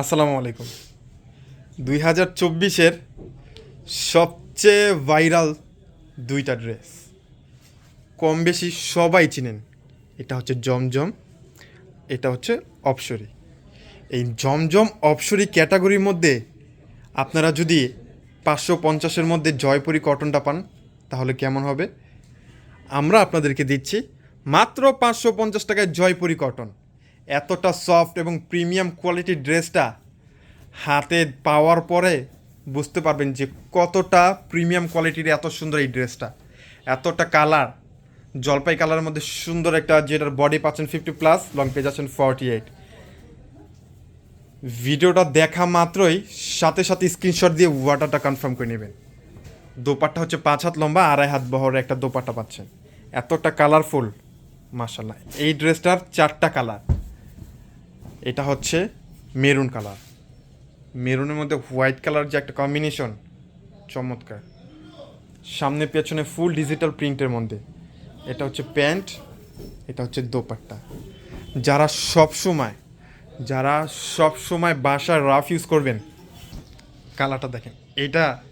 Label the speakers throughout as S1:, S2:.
S1: আসসালামু আলাইকুম। দুই হাজার চব্বিশের সবচেয়ে ভাইরাল দুইটা ড্রেস। কম বেশি সবাই চিনেন। এটা হচ্ছে জমজম, এটা হচ্ছে অপসরি। এই জমজম, অপসরি ক্যাটাগরির মধ্যে আপনারা যদি পাঁচশো পঞ্চাশের মধ্যে জয়পুরি কটনটা পান, তাহলে কেমন হবে? আমরা আপনাদেরকে দিচ্ছি মাত্র পাঁচশো পঞ্চাশ টাকায় জয়পুরি কটন। এতটা সফট এবং প্রিমিয়াম কোয়ালিটির ড্রেসটা হাতে পাওয়ার পরে বুঝতে পারবেন যে কতটা প্রিমিয়াম কোয়ালিটির এত সুন্দর এই ড্রেসটা। এতটা কালার, জলপাই কালারের মধ্যে সুন্দর একটা যেটার বডি পাচ্ছেন ফিফটি প্লাস লং পেজ আছেন ফর্টি এইট ভিডিওটা দেখা মাত্রই, সাথে সাথে স্ক্রিনশট দিয়ে ওয়াটারটা কনফার্ম করে নেবেন। দোপাট্টা হচ্ছে পাঁচ হাত লম্বা, আড়াই হাত বহরের একটা দোপাট্টা পাচ্ছেন। এতটা কালারফুল মাসাল্লাহ এই ড্রেসটার চারটা কালার এটা হচ্ছে মেরুন কালার। মেরুনের মধ্যে হোয়াইট কালার যে একটা কম্বিনেশন চমৎকার। সামনে পেছনে ফুল ডিজিটাল প্রিন্টের মধ্যে। এটা হচ্ছে প্যান্ট, এটা হচ্ছে দোপাট্টা। যারা সব সময়, যারা সব সময় বাসার রাফ ইউজ করবেন, কালারটা দেখেন। এটা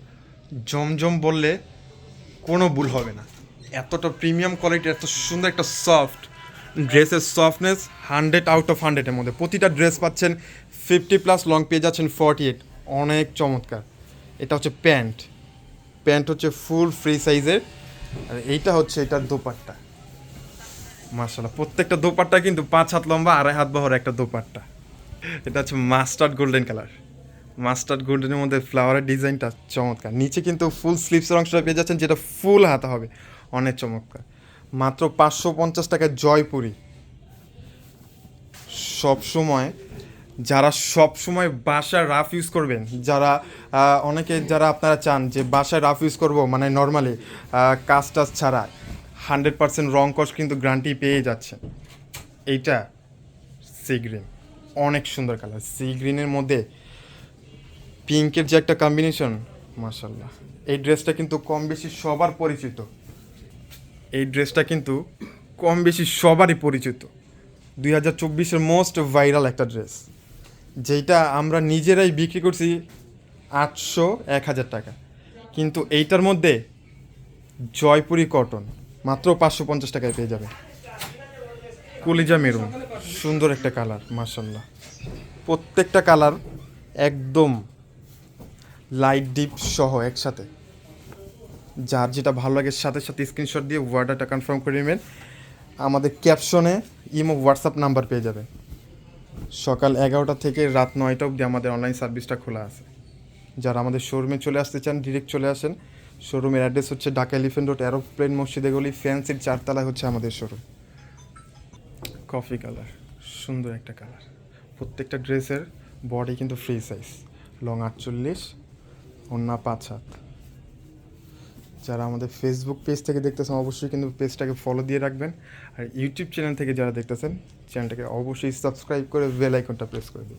S1: জমজম বললে কোনো ভুল হবে না। এতটা প্রিমিয়াম কোয়ালিটি এত সুন্দর একটা সফট ড্রেসের সফটনেস হান্ড্রেড আউট অফ হান্ড্রেডের মধ্যে। প্রতিটা ড্রেস পাচ্ছেন ফিফটি প্লাস লং পেজ যাচ্ছেন ফর্টি এইট অনেক চমৎকার। এটা হচ্ছে প্যান্ট। প্যান্ট হচ্ছে ফুল ফ্রি সাইজের আর এইটা হচ্ছে এটার দোপাট্টা। মার্শাল্লাহ প্রত্যেকটা দোপাট্টা কিন্তু পাঁচ হাত লম্বা, আড়াই হাত বহর একটা দোপাট্টা। এটা হচ্ছে মাস্টার্ড গোল্ডেন কালার মাস্টার্ড গোল্ডেনের মধ্যে ফ্লাওয়ারের ডিজাইনটা চমৎকার। নিচে কিন্তু ফুল স্লিপসের অংশটা পেয়ে যাচ্ছেন, যেটা ফুল হাতা হবে। অনেক চমৎকার। মাত্র পাঁচশো পঞ্চাশ টাকায় জয়পুরি। সবসময় যারা সব সময় বাসায় রাফ ইউজ করবেন, যারা অনেকে যারা আপনারা চান যে বাসায় রাফ ইউজ করব মানে নর্মালি কাজ টাজ ছাড়া, হান্ড্রেড পার্সেন্ট রং কস্ট কিন্তু গ্রান্টি পেয়ে যাচ্ছে এইটা সি গ্রিন, অনেক সুন্দর কালার। সি গ্রিনের মধ্যে পিঙ্কের যে একটা কম্বিনেশন মাশাল্লাহ এই ড্রেসটা কিন্তু কম বেশি সবার পরিচিত। এই ড্রেসটা কিন্তু কম বেশি সবারই পরিচিত। দুই হাজার চব্বিশের মোস্ট ভাইরাল একটা ড্রেস যেটা আমরা নিজেরাই বিক্রি করছি আটশো এক হাজার টাকা। কিন্তু এইটার মধ্যে জয়পুরি কটন, মাত্র পাঁচশো পঞ্চাশ টাকায় পেয়ে যাবে। কলিজা মেরুন, সুন্দর একটা কালার মার্শাল্লাহ প্রত্যেকটা কালার একদম লাইট ডিপ সহ একসাথে। যার যেটা ভালো লাগে, সাথে সাথে স্ক্রিনশট দিয়ে ওয়ার্ডারটা কনফার্ম করে নেবেন। আমাদের ক্যাপশনে ইমো হোয়াটসঅ্যাপ নাম্বার পেয়ে যাবেন। সকাল এগারোটা থেকে রাত নয়টা অবধি আমাদের অনলাইন সার্ভিসটা খোলা আছে। যারা আমাদের শোরুমে চলে আসতে চান ডিরেক্ট চলে আসেন। শোরুমের অ্যাড্রেস হচ্ছে ঢাকা এলিফেন্ট রোড অ্যারোপ্লেন মসজিদে গলি ফ্যান্সির চারতলায় হচ্ছে আমাদের শোরুম কফি কালার সুন্দর একটা কালার প্রত্যেকটা ড্রেসের বডি কিন্তু ফ্রি সাইজ লং আটচল্লিশ অন্য পাঁচ হাত। যারা আমাদের ফেসবুক পেজ থেকে দেখতেছেন, অবশ্যই কিন্তু পেজটাকে ফলো দিয়ে রাখবেন। আর ইউটিউব চ্যানেল থেকে যারা দেখতেছেন চ্যানেলটাকে অবশ্যই সাবস্ক্রাইব করে বেল আইকনটা প্রেস করে দিন।